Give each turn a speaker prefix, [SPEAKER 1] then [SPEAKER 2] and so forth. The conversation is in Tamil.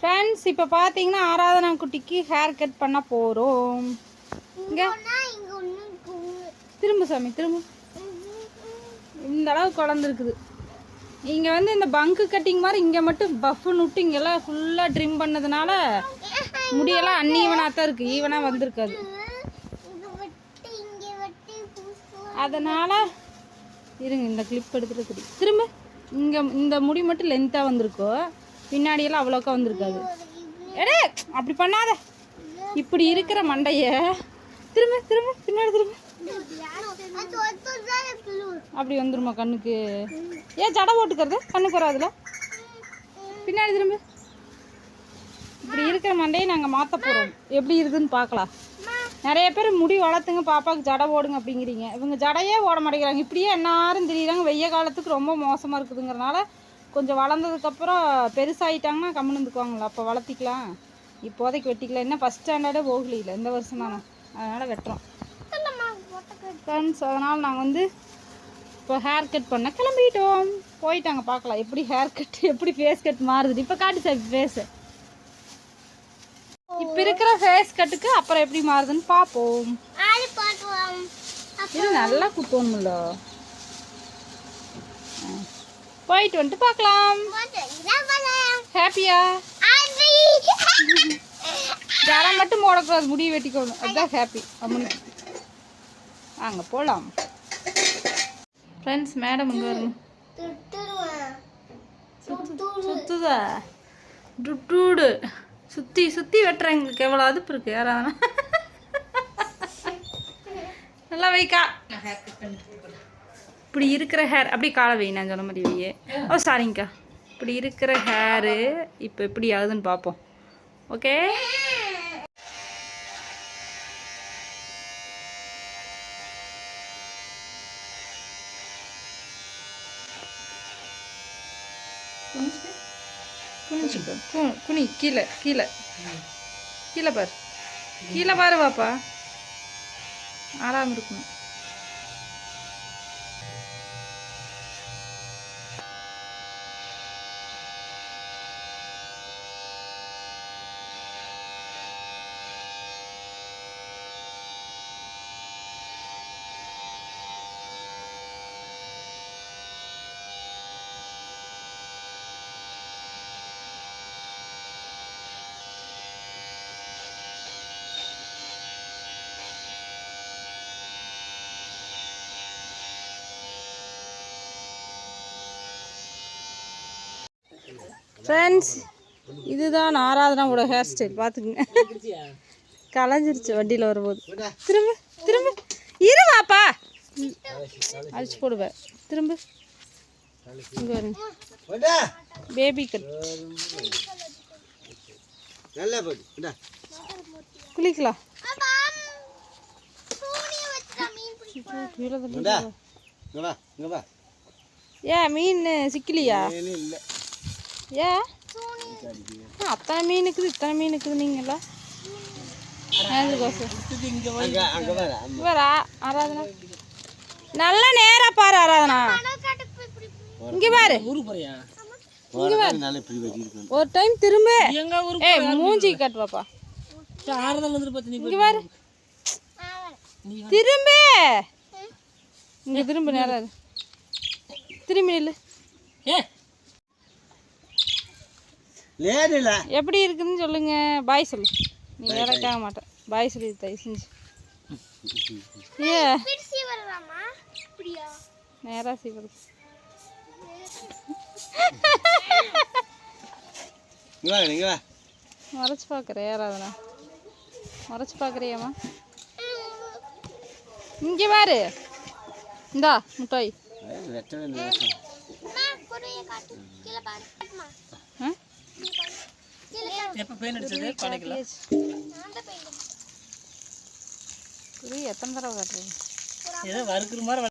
[SPEAKER 1] ஃப்ரெண்ட்ஸ் இப்போ பார்த்தீங்கன்னா ஆராதனா குட்டிக்கு ஹேர் கட் பண்ண போகிறோம் இங்கே. திரும்ப சாமி திரும்ப. இந்த அளவு குழந்து இருக்குது. இங்கே வந்து இந்த பங்கு கட்டிங் மாதிரி இங்கே மட்டும் பஃப்னு விட்டு இங்கெல்லாம் ஃபுல்லாக ட்ரிம் பண்ணதுனால முடியெல்லாம் அன்ஈவனாக தான் இருக்குது ஈவனாக வந்திருக்காது அதனால் இருங்க இந்த கிளிப் எடுத்துகிட்டு குடி. திரும்ப. இங்கே இந்த முடி மட்டும் லென்த்தாக வந்திருக்கோ. பின்னாடியெல்லாம் அவ்வளோக்கா வந்திருக்காது. எடே அப்படி பண்ணாத. இப்படி இருக்கிற மண்டைய. திரும்ப திரும்ப பின்னாடி திரும்ப. அப்படி வந்துருமா கண்ணுக்கு. ஏன் ஜடை போட்டுக்கிறது கண்ணுக்கு வராதுல? பின்னாடி திரும்ப. இப்படி இருக்கிற மண்டையை நாங்கள் மாற்ற போகிறோம் எப்படி இருக்குதுன்னு பார்க்கலாம். நிறைய பேர் முடி வளர்த்துங்க பாப்பாவுக்கு ஜடை ஓடுங்க அப்படிங்கிறீங்க. இவங்க ஜடையே ஓட மாட்டேங்கிறாங்க. இப்படியே என்னாரும் தெரியுறாங்க வெய்ய காலத்துக்கு ரொம்ப மோசமாக இருக்குதுங்கிறனால கொஞ்சம் வளர்ந்ததுக்கப்புறம் பெருசாகிட்டாங்கன்னா கம்முன்னு இருந்துக்குவாங்களா அப்போ வளர்த்திக்கலாம். இப்போதைக்கு வெட்டிக்கலாம் என்ன ஃபஸ்ட் ஸ்டாண்டர்டே போகலையில இந்த வருஷம் தானே. அதனால் வெட்டுறோம். ஃப்ரெண்ட்ஸ் அதனால் நாங்கள் வந்து இப்போ ஹேர் கட் பண்ண கிளம்பிட்டோம். போயிட்டாங்க பார்க்கலாம். எப்படி ஹேர் கட் எப்படி ஃபேஸ் கட் மாறுது இப்போ காட்டு சார் ஃபேஸு இப்போ இருக்கிற ஃபேஸ் கட்டுக்கு அப்புறம் எப்படி மாறுதுன்னு பார்ப்போம். இது நல்லா குத்தணும்ல. போயிட்டு வந்துட்டு பார்க்கலாம். ஹாப்பியா ஜடம் மட்டும் போடக்கூடாது முடி வெட்டிக்கணும். அதுதான் ஹாப்பி அம்மனுக்கு வாங்க போகலாம் ஃப்ரெண்ட்ஸ் மேடம் இங்கே வரணும். சுத்துதா. டுட்டூடு சுற்றி சுற்றி வெட்டுற எங்களுக்கு. எவ்வளோ அதுப்பு இருக்குது யாராவது நல்லா வைக்கா. இப்படி இருக்கிற ஹேர் அப்படியே காலை வை நான் சொல்ல மாதிரி ஓ சாரிங்கக்கா இப்படி இருக்கிற ஹேரு இப்போ எப்படி ஆகுதுன்னு பார்ப்போம் ஓகே குனிச்சுக்கோ கு குனி கீழே கீழே. கீழே பாரு. கீழே பாரு பாப்பா. ஆறாம இருக்கணும். ஃப்ரெண்ட்ஸ் இதுதான் ஆராதனாவோட ஹேர் ஸ்டைல் பார்த்துக்குங்க கலைஞ்சிருச்சு வண்டியில் வரும்போது. திரும்ப திரும்ப. இருவாப்பா அழிச்சு போடுவேன் திரும்ப. இங்கே வருங்க. பேபி கட் குளிக்கலாம். ஏன் மீன் சிக்கலியா?
[SPEAKER 2] இல்ல.
[SPEAKER 1] ஆ, அத்தனை மீன் இருக்குது இத்தனை மீன் இருக்குது நீங்களா அதுக்கோசம்
[SPEAKER 2] அங்க அங்க வா
[SPEAKER 1] இவரா ஆராதனா. நல்ல நேரா பாரு ஆராதனா. இங்க பாரு.
[SPEAKER 2] இங்க
[SPEAKER 1] ஒரு டைம் திரும்ப. மூஞ்சி கட்டுவாப்பா இங்க பாரு. திரும்ப. இங்க திரும்ப நேரா. திரும்பி நில்லு.
[SPEAKER 2] லேட் இல்ல
[SPEAKER 1] எப்படி இருக்குதுன்னு சொல்லுங்க. பாய் சொல்லு. நீ இறக்காக மாட்டேன் பாய். சொல்லி தயவு செஞ்சு. ஏ. நேரா சீக்கிரம்
[SPEAKER 2] இங்க வா இங்க வா.
[SPEAKER 1] மறைச்சு பார்க்குறேன் யாராவதுனா. மறைச்சு பார்க்குறியாம்மா இங்கே பாரு. இந்தா முட்டாய்.
[SPEAKER 3] எப்போ பெயின் அடிச்சது
[SPEAKER 1] காட்டியாச்சு. குறி எத்தனை தடவை காட்டுறது
[SPEAKER 3] ஏதோ வறுக்கிற மாதிரி